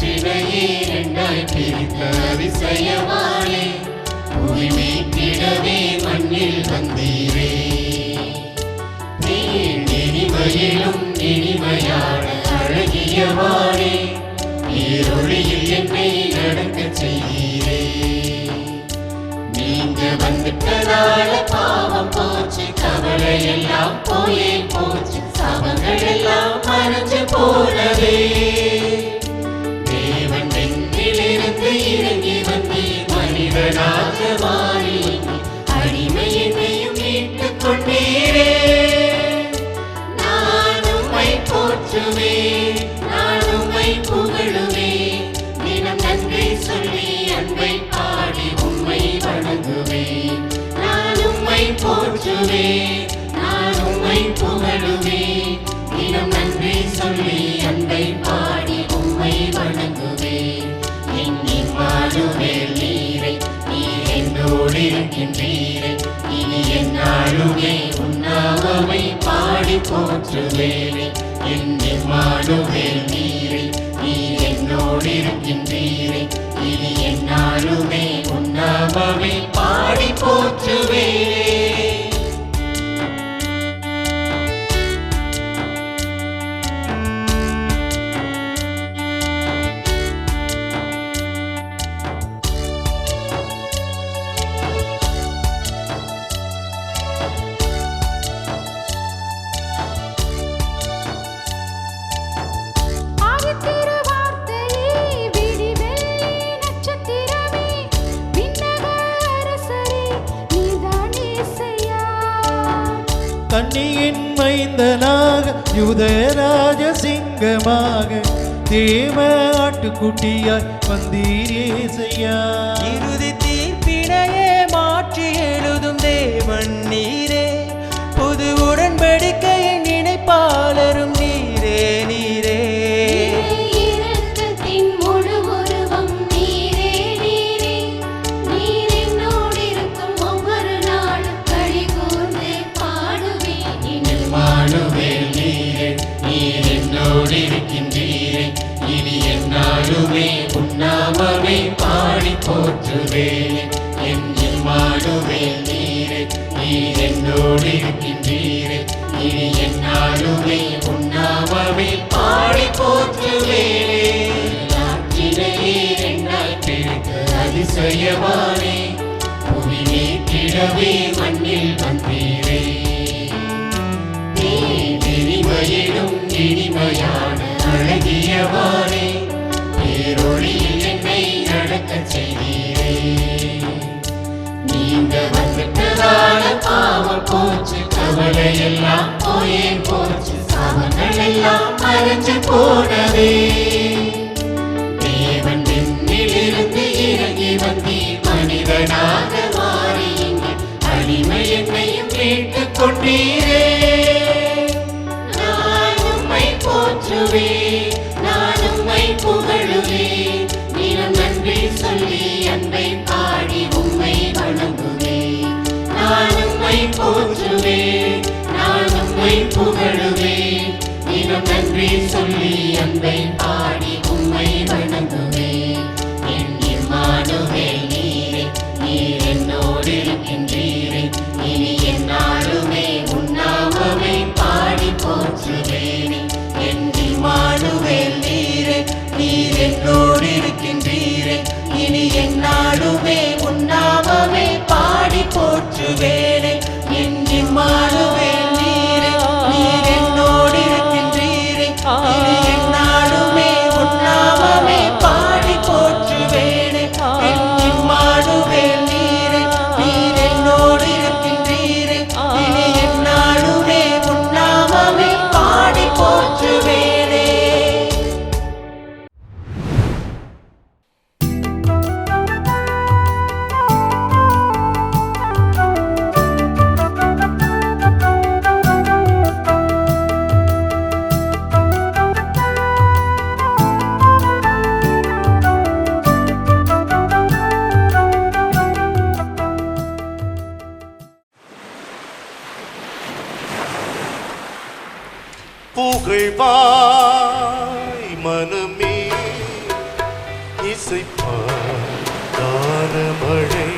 சிறையே என்னாய் பிரித்த அதிசயவாளே பூமி மீட்டிடவே மண்ணில் வந்தீரே. நீர் இனிமையிலும் இனிமையான அழகியவாளே நீரொழியில் என்னை நடக்க செய்கிறே எல்லாம் போயே போச்சு சவங்கள் எல்லாம் மறைஞ்சு போனதே. மனிதனாக மாறி அடிமை என்னையும் மீட்டுக் கொண்டீரே நான் உம்மை போற்றுவேன் நான் உம்மை புகழுவேன் தினம் நன்றி சொல்லி அன்பை பாடி உம்மை வணங்குவேன் நான் உம்மை நான் உம்மை தினம் நன்றி சொல்லி என்னோடு இனி என்னாலுமே உன்னாமமை பாடி போற்றுவேனே. என் வாழுவேல் நீ கண்ணியின் மைந்தனாக யுதராஜ சிங்கமாக தேவ ஆட்டுக்குட்டியாய் வந்தீரே செய்யா நீர் இருக்கின்றீரே. இனி என்னாலுமே உன்னாமமே பாடி போற்றுவேன் என் மானுவேல் நீரே. நீர் என்னோடு இருக்கின்றீரே. இனி என்னாலுமே உன்னாமமே பாடி போற்றுவேனே நாட்டினையே அதிசயமானே. புவி நீக்கிடவே மண் அழகியவானே பேரொழியில் என்னை நடக்கச் செய்தீரே. நீங்க வந்துட்டதால பாவம் போச்சு கவலை எல்லாம் போயே போச்சு சாமங்கள் எல்லாம் மறைஞ்சு போ உம்மை தினம் நன்றி சொல்லி அன்பை பாடி உம்மை வணங்குவேன் நான் உம்மை போற்றுவேன் நான் உம்மை தினம் நன்றி சொல்லி அன்பை பாடி உம்மை போற்றுவேனே புகழ்வாய் மனமே இசைப்பாய் தான மழை